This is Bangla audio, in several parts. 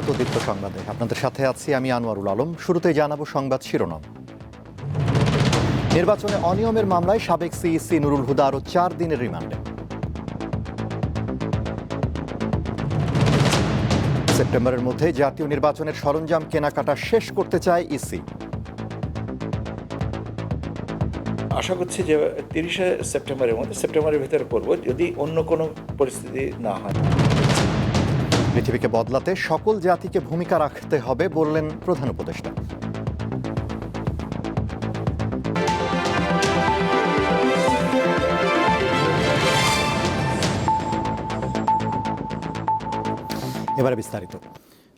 স্বাগত দীপ্ত সংবাদে। আপনাদের সাথে আছি আমি আনোয়ারুল আলম। শুরুতেই জানাব সংবাদ শিরোনাম। নির্বাচনে অনিয়মের মামলায় সাবেক সিইসি নুরুল হুদা আরও চার দিনের রিমান্ডে। সেপ্টেম্বরের মধ্যে জাতীয় নির্বাচনের সরঞ্জাম কেনাকাটা শেষ করতে চায় ইসি। আশা করছি যে তিরিশে সেপ্টেম্বরের মধ্যে, সেপ্টেম্বরের ভিতরে করব, যদি অন্য কোনো পরিস্থিতি না হয়। পৃথিবীকে বদলাতে সকল জাতিকে ভূমিকা রাখতে হবে বললেন প্রধান উপদেষ্টা। এবারে বিস্তারিত।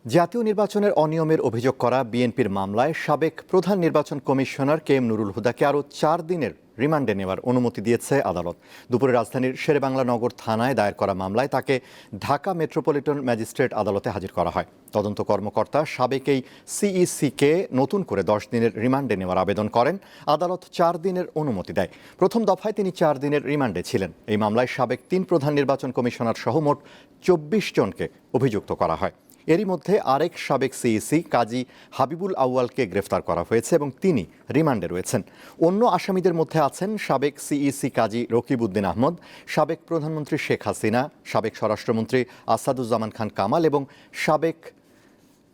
জাতীয় নির্বাচনের অনিয়মের অভিযোগ করা বিএনপির মামলায় সাবেক প্রধান নির্বাচন কমিশনার কে এম নুরুল হুদাকে আরও চার দিনের রিমান্ডে নেওয়ার অনুমতি দিয়েছে আদালত। দুপুরে রাজধানীর শেরেবাংলা নগর থানায় দায়ের করা মামলায় তাকে ঢাকা মেট্রোপলিটন ম্যাজিস্ট্রেট আদালতে হাজির করা হয়। তদন্ত কর্মকর্তা সাবেক এই সিইসিকে নতুন করে দশ দিনের রিমান্ডে নেওয়ার আবেদন করেন। আদালত চার দিনের অনুমতি দেয়। প্রথম দফায় তিনি চার দিনের রিমান্ডে ছিলেন। এই মামলায় সাবেক তিন প্রধান নির্বাচন কমিশনার সহ মোট চব্বিশ জনকে অভিযুক্ত করা হয়। এরই মধ্যে আরেক সাবেক সিইসি কাজী হাবিবুল আউয়ালকে গ্রেফতার করা হয়েছে এবং তিনি রিমান্ডে রয়েছেন। অন্য আসামিদের মধ্যে আছেন সাবেক সিইসি কাজী রকিবউদ্দিন আহমদ, সাবেক প্রধানমন্ত্রী শেখ হাসিনা, সাবেক স্বরাষ্ট্রমন্ত্রী আসাদুজ্জামান খান কামাল এবং সাবেক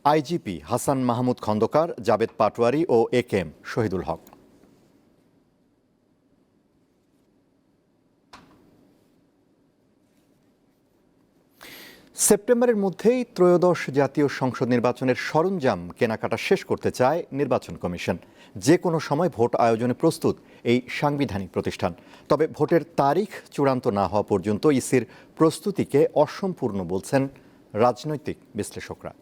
IGP Hasan Mahmud Khandaker, Javed Patwari O A K M Shahidul Haque. সেপ্টেম্বরের মধ্যেই ত্রয়োদশ জাতীয় সংসদ নির্বাচনের সরঞ্জাম কেনাকাটা শেষ করতে চায় নির্বাচন কমিশন। যে কোনো সময় ভোট আয়োজনে প্রস্তুত এই সাংবিধানিক প্রতিষ্ঠান। তবে ভোটের তারিখ চূড়ান্ত না হওয়া পর্যন্ত ইসির প্রস্তুতিকে অসম্পূর্ণ বলছেন রাজনৈতিক বিশ্লেষকরা।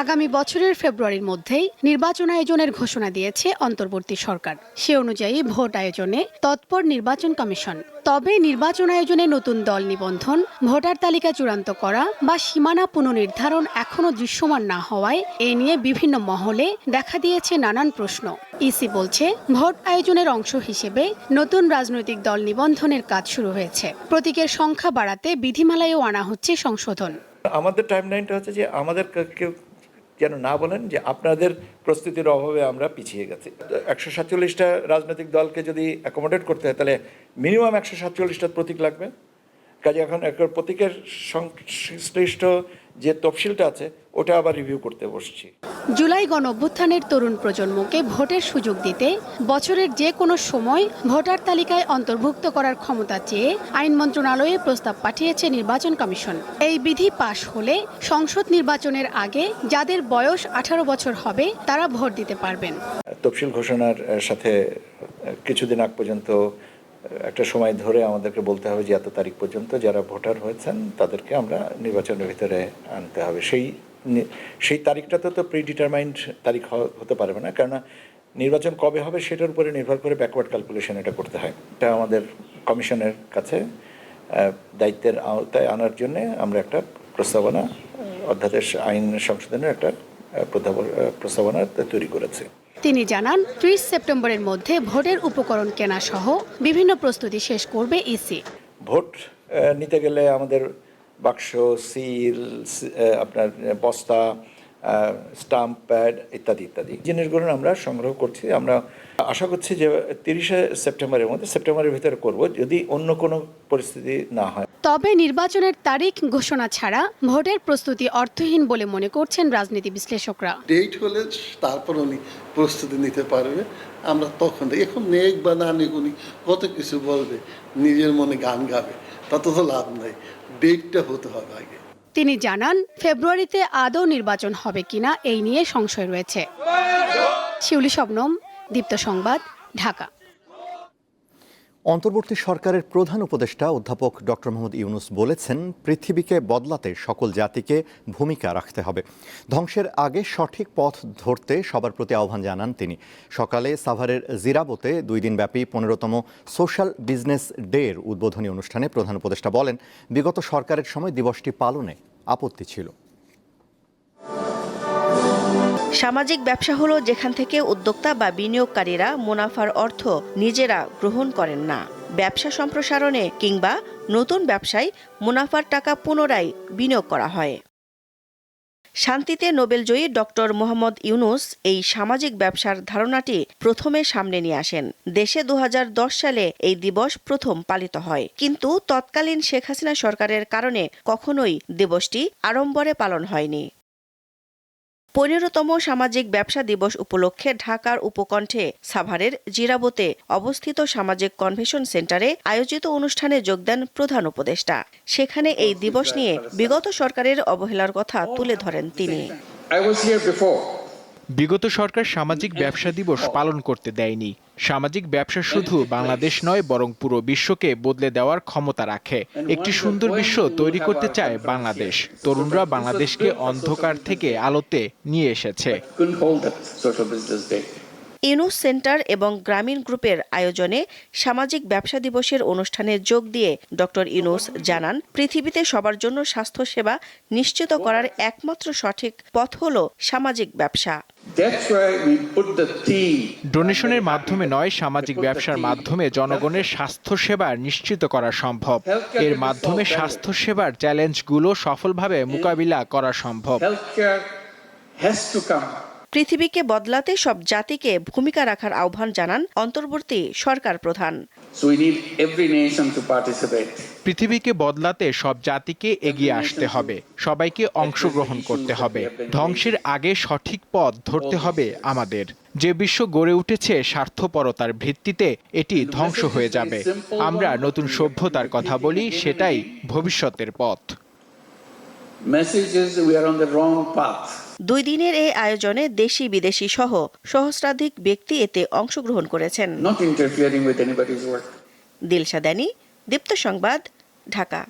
আগামী বছরের ফেব্রুয়ারির মধ্যেই নির্বাচন আয়োজনের ঘোষণা দিয়েছে অন্তর্বর্তী সরকার। সে অনুযায়ী ভোট আয়োজনে তৎপর নির্বাচন কমিশন। তবে নির্বাচন আয়োজনে নতুন দল নিবন্ধন, ভোটার তালিকা চূড়ান্ত করা বা সীমানা পুনর্নির্ধারণ এখনও দৃশ্যমান না হওয়ায় এ নিয়ে বিভিন্ন মহলে দেখা দিয়েছে নানান প্রশ্ন। ইসি বলছে, ভোট আয়োজনের অংশ হিসেবে নতুন রাজনৈতিক দল নিবন্ধনের কাজ শুরু হয়েছে। প্রতীকের সংখ্যা বাড়াতে বিধিমালায়ও আনা হচ্ছে সংশোধন। আমাদের টাইম লাইনটা হচ্ছে যে আমাদের যেন না বলেন যে আপনাদের প্রস্তুতির অভাবে আমরা পিছিয়ে গেছি। একশো সাতচল্লিশটা রাজনৈতিক দলকে যদি অ্যাকোমোডেট করতে হয়, তাহলে মিনিমাম একশো সাতচল্লিশটা প্রতীক লাগবে। কাজে এখন প্রতীকের সংশ্লিষ্ট যে তফসিলটা আছে ওটা আবার রিভিউ করতে বসছি। জুলাই গণ অভ্যুত্থানের তরুণ প্রজন্মকে ভোটের সুযোগ দিতে বছরের যে কোনো সময় ভোটার তালিকায় অন্তর্ভুক্ত করার ক্ষমতা চেয়ে আইন মন্ত্রণালয়ে প্রস্তাব পাঠিয়েছে নির্বাচন কমিশন। এই বিধি পাশ হলে সংসদ নির্বাচনের আগে যাদের বয়স আঠারো বছর হবে তারা ভোট দিতে পারবেন। তফসিল ঘোষণার সাথে কিছুদিন আগ পর্যন্ত একটা সময় ধরে আমাদেরকে বলতে হবে যে এত তারিখ পর্যন্ত যারা ভোটার হয়েছেন, তাদেরকে আমরা নির্বাচনের ভিতরে আনতে হবে। সেই সেই তারিখটাতে তো প্রি ডিটারমাইন্ড তারিখ হতে পারবে না। কেননা নির্বাচন কবে হবে সেটার উপরে নির্ভর করে ব্যাকওয়ার্ড ক্যালকুলেশন এটা করতে হয়। এটা আমাদের কমিশনের কাছে দায়িত্বের আওতায় আনার জন্য আমরা একটা প্রস্তাবনা, অধ্যাদেশ আইন সংশোধনের একটা প্রস্তাবনা তৈরি করেছে। তিনি জানান, ত্রিশ সেপ্টেম্বরের মধ্যে ভোটের উপকরণ কেনা সহ বিভিন্ন প্রস্তুতি শেষ করবে ইসি। ভোট নিতে গেলে আমাদের বাক্স, সিল আপনার বস্তা স্টাম্প প্যাড ইত্যাদি ইত্যাদি। জিনিসগুলো আমরা সংগ্রহ করছি, আমরা আশা করছি যে তিরিশে সেপ্টেম্বরের মধ্যে সেপ্টেম্বরের ভিতরে করব যদি অন্য কোনো পরিস্থিতি না হয়। তবে নির্বাচনের তারিখ ঘোষণা ছাড়া ভোটের প্রস্তুতি অর্থহীন বলে মনে করছেন রাজনীতি বিশ্লেষকরা। ডেট হলে তারপর উনি প্রস্তুতি নিতে পারবে। আমরা তখন এখন নেক বা না নেক উনি কত কিছু বলবে নিজের মনে গান গাবে তত তো লাভ নাই। ডেটটা হতে হবে আগে। তিনি জানান ফেব্রুয়ারিতে আদৌ নির্বাচন হবে কিনা এই নিয়ে সংশয় রয়েছে। শিউলি শবনম দীপ্ত সংবাদ, ঢাকা। অন্তর্বর্তী সরকারের প্রধান উপদেষ্টা অধ্যাপক ডক্টর মোহাম্মদ ইউনুস বলেছেন, পৃথিবীকে বদলাতে সকল জাতিকে ভূমিকা রাখতে হবে। ধ্বংসের আগে সঠিক পথ ধরতে সবার প্রতি আহ্বান জানান তিনি। সকালে সাভারের জিরাবোতে দুই দিনব্যাপী পনেরোতম সোশ্যাল বিজনেস ডের উদ্বোধনী অনুষ্ঠানে প্রধান উপদেষ্টা বলেন, বিগত সরকারের সময় দিবসটি পালনে আপত্তি ছিল। সামাজিক ব্যবসা হলো যেখান থেকে উদ্যোক্তা বা বিনিয়োগকারীরা মুনাফার অর্থ নিজেরা গ্রহণ করেন না। ব্যবসা সম্প্রসারণে কিংবা নতুন ব্যবসায় মুনাফার টাকা পুনরায় বিনিয়োগ করা হয়। শান্তিতে নোবেলজয়ী ডক্টর মোহাম্মদ ইউনুস এই সামাজিক ব্যবসার ধারণাটি প্রথমে সামনে নিয়ে আসেন। দেশে দু হাজার দশ সালে এই দিবস প্রথম পালিত হয়। কিন্তু তৎকালীন শেখ হাসিনা সরকারের কারণে কখনোই দিবসটি আড়ম্বরে পালন হয়নি। পনেরোতম সামাজিক ব্যবসা দিবস উপলক্ষে ঢাকার উপকণ্ঠে সাভারের জিরাবোতে অবস্থিত সামাজিক কনভেনশন সেন্টারে আয়োজিত অনুষ্ঠানে যোগ দেন প্রধান উপদেষ্টা সেখানে এই দিবস নিয়ে বিগত সরকারের অবহেলার কথা তুলে ধরেন তিনি I was here before. বিগত সরকার সামাজিক ব্যবসা দিবস পালন করতে দেয়নি। সামাজিক ব্যবসা শুধু বাংলাদেশ নয় বরং পুরো বিশ্বকে বদলে দেওয়ার ক্ষমতা রাখে। একটি সুন্দর বিশ্ব তৈরি করতে চায় বাংলাদেশ। তরুণরা বাংলাদেশকে অন্ধকার থেকে আলোতে নিয়ে এসেছে। ইনুস সেন্টার এবং গ্রামীণ গ্রুপের আয়োজনে সামাজিক ব্যবসা দিবসের অনুষ্ঠানে যোগ দিয়ে ডক্টর ইনুস জানান পৃথিবীতে সবার জন্য স্বাস্থ্যসেবা নিশ্চিত করার একমাত্র সঠিক পথ হল সামাজিক ব্যবসা. ডোনেশনের মাধ্যমে নয় সামাজিক ব্যবসার মাধ্যমে জনগণের স্বাস্থ্যসেবা নিশ্চিত করা সম্ভব। এর মাধ্যমে স্বাস্থ্যসেবার চ্যালেঞ্জগুলো সফলভাবে মোকাবিলা করা সম্ভব। পৃথিবীকে বদলাতে সব জাতিকে ভূমিকা রাখার আহ্বান জানান অন্তর্বর্তী সরকার প্রধান. পৃথিবীকে বদলাতে সব জাতিকে এগিয়ে আসতে হবে সবাইকে অংশগ্রহণ করতে হবে ধ্বংসের আগে সঠিক পথ ধরতে হবে আমাদের যে বিশ্ব গড়ে উঠেছে স্বার্থপরতার ভিত্তিতে এটি ধ্বংস হয়ে যাবে আমরা নতুন সভ্যতার কথা বলি সেটাই ভবিষ্যতের পথ Message is we are on the wrong path. দুই দিনের এই আয়োজনে দেশি বিদেশি সহ সহস্রাধিক ব্যক্তি এতে অংশগ্রহণ করেছেন। Not interfering with anybody's work. Dilshan দানি দীপ্ত সংবাদ ঢাকা।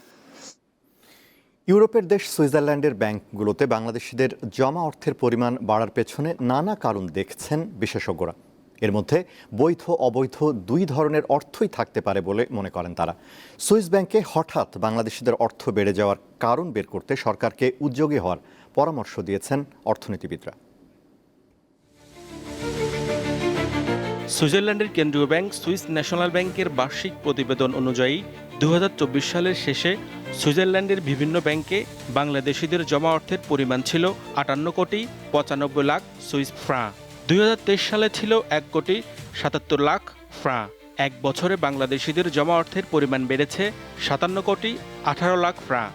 ইউরোপের দেশ সুইজারল্যান্ডের ব্যাংকগুলোতে বাংলাদেশিদের জমা অর্থের পরিমাণ বাড়ার পেছনে নানা কারণ দেখছেন বিশেষজ্ঞরা। এর মধ্যে বৈধ অবৈধ দুই ধরনের অর্থই থাকতে পারে বলে মনে করেন তারা। সুইস ব্যাংকে হঠাৎ বাংলাদেশিদের অর্থ বেড়ে যাওয়ার কারণ বের করতে সরকারকে উদ্যোগী হওয়ার পরামর্শ দিয়েছেন অর্থনীতিবিদরা। সুইজারল্যান্ডের কেন্দ্রীয় ব্যাংক সুইস ন্যাশনাল ব্যাংকের বার্ষিক প্রতিবেদন অনুযায়ী দুই হাজার চব্বিশ সালের শেষে সুইজারল্যান্ডের বিভিন্ন ব্যাংকে বাংলাদেশিদের জমা অর্থের পরিমাণ ছিল আটান্ন কোটি পঁচানব্বই লাখ সুইস ফ্রাঁ। দুই সালে ছিল এক কোটি সাতাত্তর লাখ ফ্রাঁ। এক বছরে বাংলাদেশিদের জমা অর্থের পরিমাণ বেড়েছে সাতান্ন কোটি আঠারো লাখ ফ্রাঁ।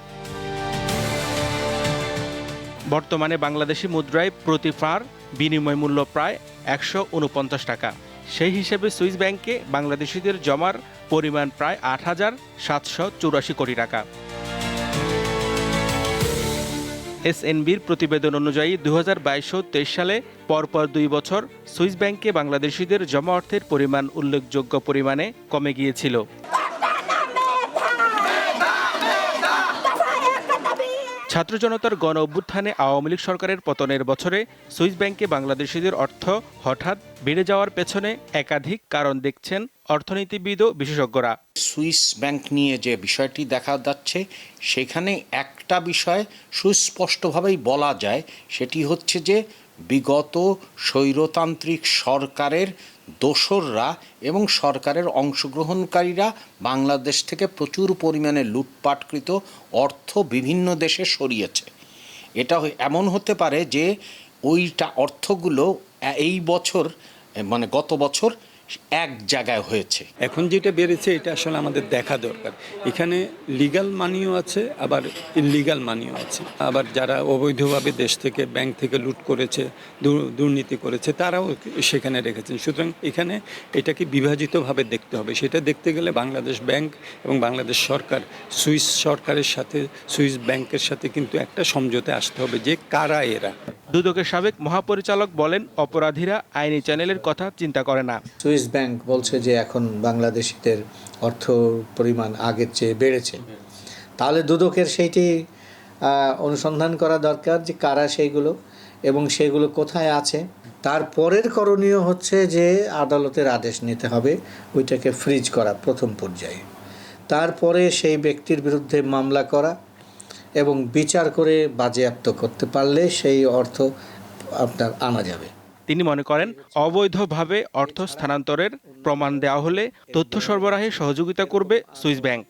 বর্তমানে বাংলাদেশি মুদ্রায় প্রতি ফ্রাঁর বিনিময় মূল্য প্রায় একশো উনপঞ্চাশ টাকা। সেই হিসেবে সুইস ব্যাংকে বাংলাদেশিদের জমার পরিমাণ প্রায় আট হাজার সাতশো চুরাশি কোটি টাকা। এসএনবির প্রতিবেদন অনুযায়ী দু হাজার সালে পরপর দুই বছর সুইস ব্যাংকে বাংলাদেশিদের জমা অর্থের পরিমাণ উল্লেখযোগ্য পরিমাণে কমে গিয়েছিল। ছাত্র জনতার গণ অভ্যুত্থানে আওয়ামী লীগ সরকারের পতনের বছরে সুইস ব্যাংকে বাংলাদেশিদের অর্থ হঠাৎ বেড়ে যাওয়ার পেছনে একাধিক কারণ দেখছেন অর্থনীতিবিদ ও বিশেষজ্ঞরা। সুইস ব্যাংক নিয়ে যে বিষয়টি দেখা যাচ্ছে, সেখানে একটা বিষয় সুস্পষ্টভাবেই বলা যায়, সেটি হচ্ছে যে বিগত স্বৈরতান্ত্রিক সরকারের দোসররা এবং সরকারের অংশগ্রহণকারীরা বাংলাদেশ থেকে প্রচুর পরিমাণে লুটপাটকৃত অর্থ বিভিন্ন দেশে সরিয়েছে। এটা এমন হতে পারে যে ওইটা অর্থগুলো এই বছর মানে গত বছর এক জায়গায় হয়েছে। এখন যেটা বেড়েছে এটা আসলে আমাদের দেখা দরকার। এখানে লিগ্যাল মানিও আছে আবার ইলিগাল মানিও আছে। আবার যারা অবৈধভাবে দেশ থেকে ব্যাংক থেকে লুট করেছে দু- দুর্নীতি করেছে তারাও সেখানে রেখেছেন। সুতরাং এখানে এটাকে বিভাজিতভাবে দেখতে হবে। সেটা দেখতে গেলে বাংলাদেশ ব্যাংক এবং বাংলাদেশ সরকার সুইস সরকারের সাথে সুইস ব্যাংকের সাথে কিন্তু একটা সমঝোতে আসতে হবে যে কারা এরা। দুদকের সাবেক মহাপরিচালক বলেন অপরাধীরা আইনি চ্যানেলের কথা চিন্তা করে না। সুইস ব্যাংক বলছে যে এখন বাংলাদেশিদের অর্থ পরিমাণ আগের চেয়ে বেড়েছে। তাহলে দুদকের সেইটি অনুসন্ধান করা দরকার যে কারা সেইগুলো এবং সেগুলো কোথায় আছে। তারপরের করণীয় হচ্ছে যে আদালতের আদেশ নিতে হবে, ওইটাকে ফ্রিজ করা প্রথম পর্যায়ে। তারপরে সেই ব্যক্তির বিরুদ্ধে মামলা করা এবং বিচার করে বাজেয়াপ্ত করতে পারলে সেই অর্থ আপনার আনা যাবে। তিনি মনে করেন, অবৈধভাবে অর্থ স্থানান্তরের প্রমাণ দেওয়া হলে তথ্য সরবরাহে সহযোগিতা করবে সুইস ব্যাংক।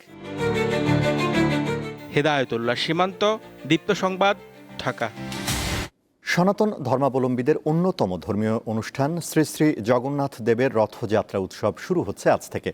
হেদায়তুল্লাহ, সীমান্ত, দীপ্ত সংবাদ, ঢাকা। সনাতন ধর্মাবলম্বীদের অন্যতম ধর্মীয় অনুষ্ঠান শ্রী শ্রী জগন্নাথ দেবের রথযাত্রা উৎসব শুরু হচ্ছে আজ থেকে।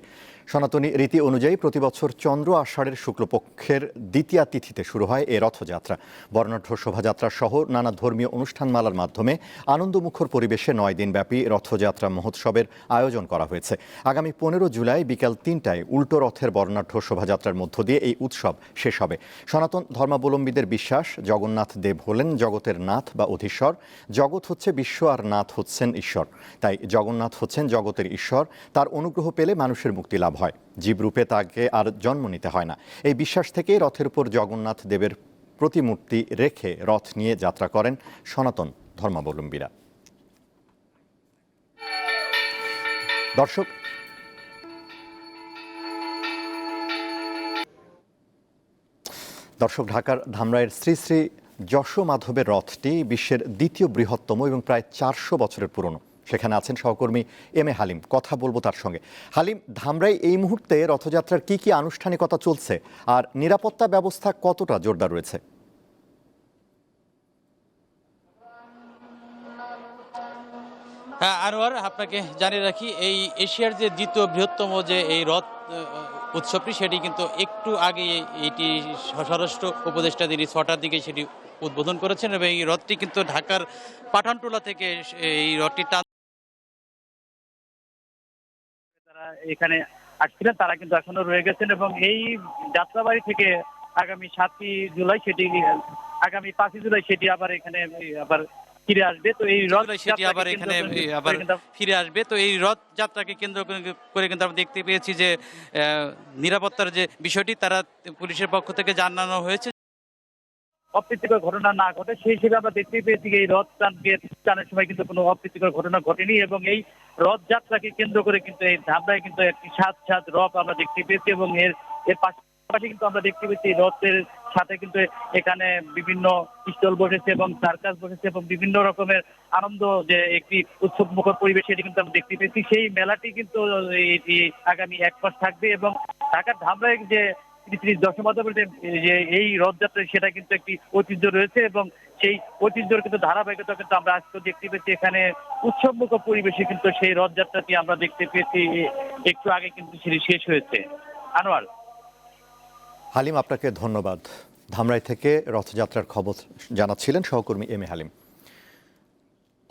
সনাতনী রীতি অনুযায়ী প্রতিবছর চন্দ্র আষাঢ়ের শুক্লপক্ষের দ্বিতীয়া তিথিতে শুরু হয় এ রথযাত্রা। বর্ণাঢ্য শোভাযাত্রা সহ নানা ধর্মীয় অনুষ্ঠানমালার মাধ্যমে আনন্দমুখর পরিবেশে নয় দিনব্যাপী রথযাত্রা মহোৎসবের আয়োজন করা হয়েছে। আগামী পনেরো জুলাই বিকাল তিনটায় উল্টো রথের বর্ণাঢ্য শোভাযাত্রার মধ্য দিয়ে এই উৎসব শেষ হবে। সনাতন ধর্মাবলম্বীদের বিশ্বাস, জগন্নাথ দেব হলেন জগতের নাথ বা অধীশ্বর, জগৎ হচ্ছে বিশ্ব আর নাথ হচ্ছেন ঈশ্বর। তাই জগন্নাথ হচ্ছেন জগতের ঈশ্বর, তার অনুগ্রহ পেলে মানুষের মুক্তি লাভ হয়। জীবরূপে তাকে আর জন্ম নিতে হয় না। এই বিশ্বাস থেকেই রথের উপর জগন্নাথ দেবের প্রতিমূর্তি রেখে রথ নিয়ে যাত্রা করেন সনাতন ধর্মাবলম্বীরা। দর্শক দর্শক, ঢাকার ধামরাইয়ের শ্রী শ্রী যশ মাধবের রথটি বিশ্বের দ্বিতীয় বৃহত্তম এবং প্রায় চারশো বছরের পুরনো। সেখানে আছেন সহকর্মী এম এ হালিম। কথা বলব তার সঙ্গে। হালিম, ধামরাই এই মুহূর্তে রথযাত্রার কি কি আনুষ্ঠানিকতা চলছে? আর নিরাপত্তা ব্যবস্থা কতটা জোরদার রয়েছে? হ্যাঁ আনোয়ার, আপনাকে জানিয়ে রাখি, এই এশিয়ার যে দ্বিতীয় বৃহত্তম যে এই রথ উৎসবটি, সেটি কিন্তু একটু আগে এটি স্বরাষ্ট্র উপদেষ্টা তিনি ছটার দিকে সেটি উদ্বোধন করেছেন এবং এই রথটি কিন্তু ঢাকার পাঠানটোলা থেকে এই রথটি এখানে আসছিলেন তারা কিন্তু এখনও রয়ে গেছেন এবং এই যাত্রাবাড়ি থেকে আগামী সাতই জুলাই সেটি আগামী পাঁচই জুলাই সেটি আবার এখানে আবার ফিরে আসবে। তো এই রথ সেটি আবার এখানে আবার কিন্তু ফিরে আসবে। তো এই রথ যাত্রাকে কেন্দ্র করে- করে কিন্তু আমরা দেখতে পেয়েছি যে আহ, নিরাপত্তার যে বিষয়টি তারা পুলিশের পক্ষ থেকে জানানো হয়েছে অপ্রীতিকর ঘটনা না ঘটে, সেই হিসেবে আমরা দেখতে পেয়েছি এই রথ টানকে টানের সময় কিন্তু কোনো অপ্রীতিকর ঘটনা ঘটেনি এবং এই রথযাত্রাকে কেন্দ্র করে কিন্তু এই ধামরায় কিন্তু একটি সাত সাত রথ আমরা দেখতে পেয়েছি এবং এর এর পাশাপাশি কিন্তু আমরা দেখতে পেয়েছি রথের সাথে কিন্তু এখানে বিভিন্ন স্টল বসেছে এবং সার্কাস বসেছে এবং বিভিন্ন রকমের আনন্দ যে একটি উৎসব মুখর পরিবেশ সেটি কিন্তু আমরা দেখতে পেয়েছি। সেই মেলাটি কিন্তু আগামী এক মাস থাকবে এবং ঢাকার ধামরায় যে দশমাধবের যে যে এই রথযাত্রা সেটা কিন্তু একটি ঐতিহ্য রয়েছে এবং সেই ঐতিহ্যের কিন্তু ধারাবাহিকতা কিন্তু আমরা আজকে দেখতে পেয়েছি। এখানে উৎসবমুখ পরিবেশে কিন্তু সেই রথযাত্রাটি আমরা দেখতে পেয়েছি, একটু আগে কিন্তু সেটি শেষ হয়েছে। আনোয়ার। হালিম, আপনাকে ধন্যবাদ। ধামরাই থেকে রথযাত্রার খবর জানাচ্ছিলেন সহকর্মী এম এ হালিম।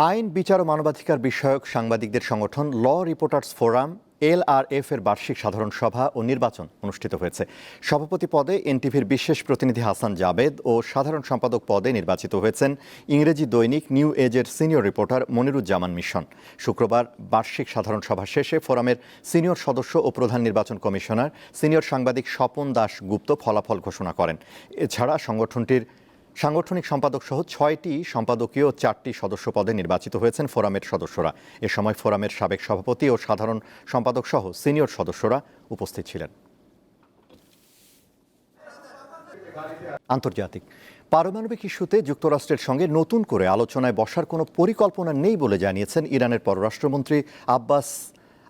আইন, বিচার ও মানবাধিকার বিষয়ক সাংবাদিকদের সংগঠন law reporters forum, L R F এর বার্ষিক সাধারণ সভা ও নির্বাচন অনুষ্ঠিত হয়েছে। সভাপতি পদে এনটিভির বিশেষ প্রতিনিধি হাসান জাবেদ ও সাধারণ সম্পাদক পদে নির্বাচিত হয়েছেন ইংরেজি দৈনিক নিউ এজের সিনিয়র রিপোর্টার মনিরুজ্জামান মিশন। শুক্রবার বার্ষিক সাধারণ সভা শেষে ফোরামের সিনিয়র সদস্য ও প্রধান নির্বাচন কমিশনার সিনিয়র সাংবাদিক স্বপন দাস গুপ্ত ফলাফল ঘোষণা করেন। এছাড়া সংগঠনটির সাংগঠনিক সম্পাদক সহ ছয়টি সম্পাদকীয় চারটি সদস্য পদে নির্বাচিত হয়েছেন ফোরামের সদস্যরা। এ সময় ফোরামের সাবেক সভাপতি ও সাধারণ সম্পাদক সহ সিনিয়র সদস্যরা উপস্থিত ছিলেন। আন্তর্জাতিক। পারমাণবিক ইস্যুতে যুক্তরাষ্ট্রের সঙ্গে নতুন করে আলোচনায় বসার কোনো পরিকল্পনা নেই বলে জানিয়েছেন ইরানের পররাষ্ট্রমন্ত্রী আব্বাস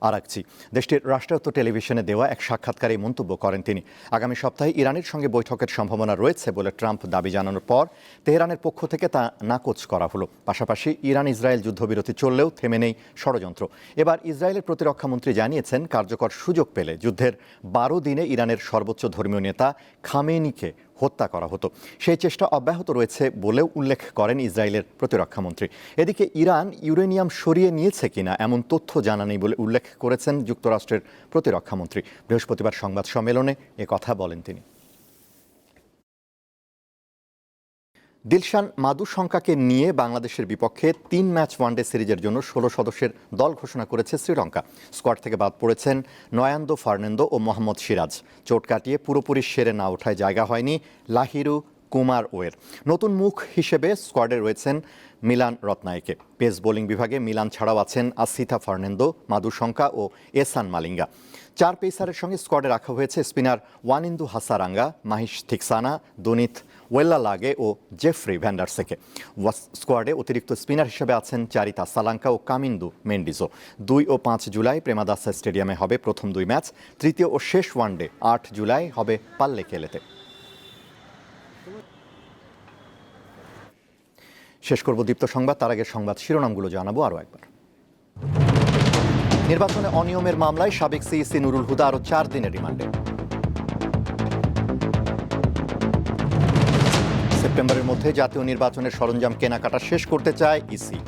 আরাকচি। দেশটির রাষ্ট্রায়ত্ত টেলিভিশনে দেওয়া এক সাক্ষাৎকারে মন্তব্য করেন তিনি। আগামী সপ্তাহে ইরানের সঙ্গে বৈঠকের সম্ভাবনা রয়েছে বলে ট্রাম্প দাবি জানানোর পর তেহরানের পক্ষ থেকে তা নাকচ করা হলো। পাশাপাশি ইরান ইসরায়েল যুদ্ধবিরতি চললেও থেমে নেই ষড়যন্ত্র। এবার ইসরায়েলের প্রতিরক্ষামন্ত্রী জানিয়েছেন, কার্যকর সুযোগ পেলে যুদ্ধের বারো দিনে ইরানের সর্বোচ্চ ধর্মীয় নেতা খামেনিকে হত্যা করা হতো। সেই চেষ্টা অব্যাহত রয়েছে বলেও উল্লেখ করেন ইসরায়েলের প্রতিরক্ষামন্ত্রী। এদিকে ইরান ইউরেনিয়াম সরিয়ে নিয়েছে কিনা এমন তথ্য জানা নেই বলে উল্লেখ করেছেন যুক্তরাষ্ট্রের প্রতিরক্ষামন্ত্রী। বৃহস্পতিবার সংবাদ সম্মেলনে কথা বলেন তিনি। দিলশান মাদু শঙ্কাকে নিয়ে বাংলাদেশের বিপক্ষে তিন ম্যাচ ওয়ানডে সিরিজের জন্য ষোলো সদস্যের দল ঘোষণা করেছে শ্রীলঙ্কা। স্কোয়াড থেকে বাদ পড়েছেন নয়ান্দো ফার্নান্দো ও মোহাম্মদ সিরাজ। চোট কাটিয়ে পুরোপুরি সেরে না ওঠায় জায়গা হয়নি লাহিরু কুমার ওয়ের। নতুন মুখ হিসেবে স্কোয়াডে রয়েছেন মিলান রত্নায়কে। পেস বোলিং বিভাগে মিলান ছাড়াও আছেন আসিথা ফার্নান্দো মাদুশঙ্কা ও এসান মালিঙ্গা। চার পেসারের সঙ্গে স্কোয়াডে রাখা হয়েছে স্পিনার ওয়ানিন্দু হাসারাঙ্গা, মাহিশ থিকসানা, দনিত ওয়েল্লা লাগে ও জেফ্রি ভ্যান্ডার্সেকে। স্কোয়াডে অতিরিক্ত স্পিনার হিসেবে আছেন চারিতা সালাঙ্কা ও কামিন্দু মেন্ডিজো। দুই ও পাঁচ জুলাই প্রেমাদাসা স্টেডিয়ামে হবে প্রথম দুই ম্যাচ, তৃতীয় ও শেষ ওয়ানডে আট জুলাই হবে পাল্লে খেলেতে শেষ করব দীপ্ত সংবাদ, তার আগে সংবাদ শিরোনামগুলো জানাব আরও একবার। নির্বাচনে অনিয়মের মামলায় সাবেক সিইসি নুরুল হুদা আরও চার দিনের রিমান্ডে। সেপ্টেম্বরের মধ্যে জাতীয় নির্বাচনের সরঞ্জাম কেনাকাটা শেষ করতে চায় ইসি।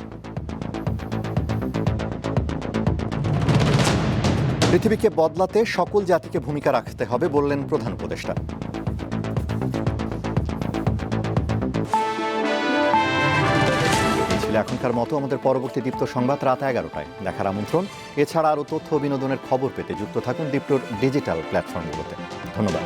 পৃথিবীকে বদলাতে সকল জাতিকে ভূমিকা রাখতে হবে বললেন প্রধান উপদেষ্টা। এখনকার মতো আমাদের পরবর্তী দীপ্ত সংবাদ রাত এগারোটায়। দেখার আমন্ত্রণ, এছাড়া আরও তথ্য বিনোদনের খবর পেতে যুক্ত থাকুন দীপ্তর ডিজিটাল প্ল্যাটফর্মগুলোতে। ধন্যবাদ।